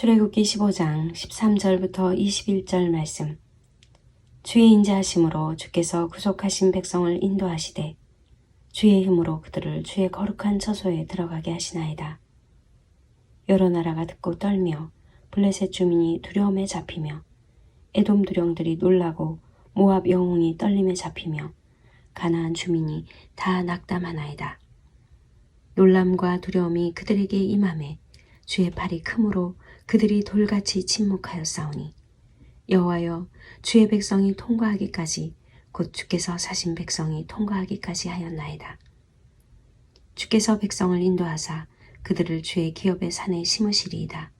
출애굽기 15장 13절부터 21절 말씀 주의 인자하심으로 주께서 구속하신 백성을 인도하시되 주의 힘으로 그들을 주의 거룩한 처소에 들어가게 하시나이다. 여러 나라가 듣고 떨며 블레셋 주민이 두려움에 잡히며 에돔 두령들이 놀라고 모압 영웅이 떨림에 잡히며 가나안 주민이 다 낙담하나이다. 놀람과 두려움이 그들에게 임함에 주의 팔이 크므로 그들이 돌같이 침묵하였사오니 여호와여 주의 백성이 통과하기까지 곧 주께서 사신 백성이 통과하기까지 하였나이다. 주께서 백성을 인도하사 그들을 주의 기업의 산에 심으시리이다.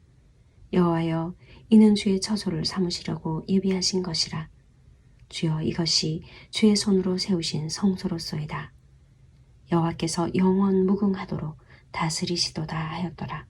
여호와여 이는 주의 처소를 삼으시려고 예비하신 것이라. 주여 이것이 주의 손으로 세우신 성소로소이다. 여호와께서 영원 무궁하도록 다스리시도다 하였더라.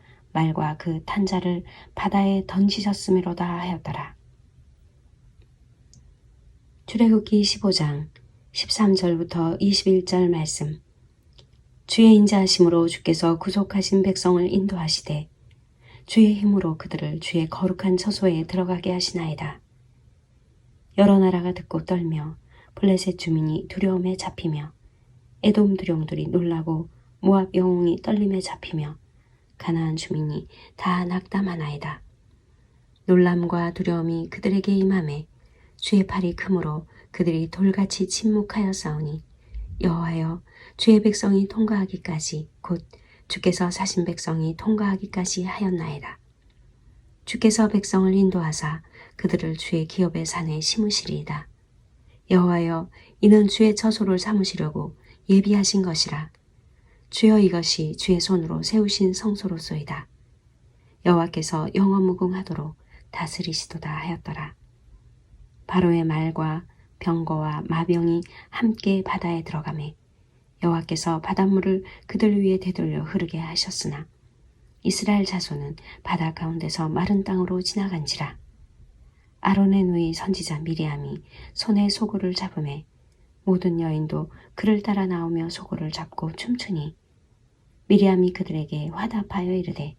말과 그 탄자를 바다에 던지셨음이로다 하였더라. 출애굽기 15장 13절부터 21절 말씀 주의 인자하심으로 주께서 구속하신 백성을 인도하시되 주의 힘으로 그들을 주의 거룩한 처소에 들어가게 하시나이다. 여러 나라가 듣고 떨며 블레셋 주민이 두려움에 잡히며 에돔 두령들이 놀라고 모압 영웅이 떨림에 잡히며 가나안 주민이 다 낙담하나이다. 놀람과 두려움이 그들에게 임함에 주의 팔이 크므로 그들이 돌같이 침묵하여 싸우니 여호와여 주의 백성이 통과하기까지 곧 주께서 사신 백성이 통과하기까지 하였나이다. 주께서 백성을 인도하사 그들을 주의 기업의 산에 심으시리이다. 여호와여 이는 주의 처소를 삼으시려고 예비하신 것이라. 주여 이것이 주의 손으로 세우신 성소로소이다. 여호와께서 영원무궁하도록 다스리시도다 하였더라. 바로의 말과 병거와 마병이 함께 바다에 들어가매 여호와께서 바닷물을 그들 위에 되돌려 흐르게 하셨으나 이스라엘 자손은 바다 가운데서 마른 땅으로 지나간지라 아론의 누이 선지자 미리암이 손에 소고를 잡음에 모든 여인도 그를 따라 나오며 소고를 잡고 춤추니 미리암이 그들에게 화답하여 이르되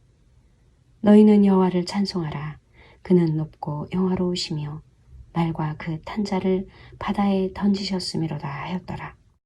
너희는 여호와를 찬송하라 그는 높고 영화로우시며 말과 그 탄자를 바다에 던지셨음이로다 하였더라.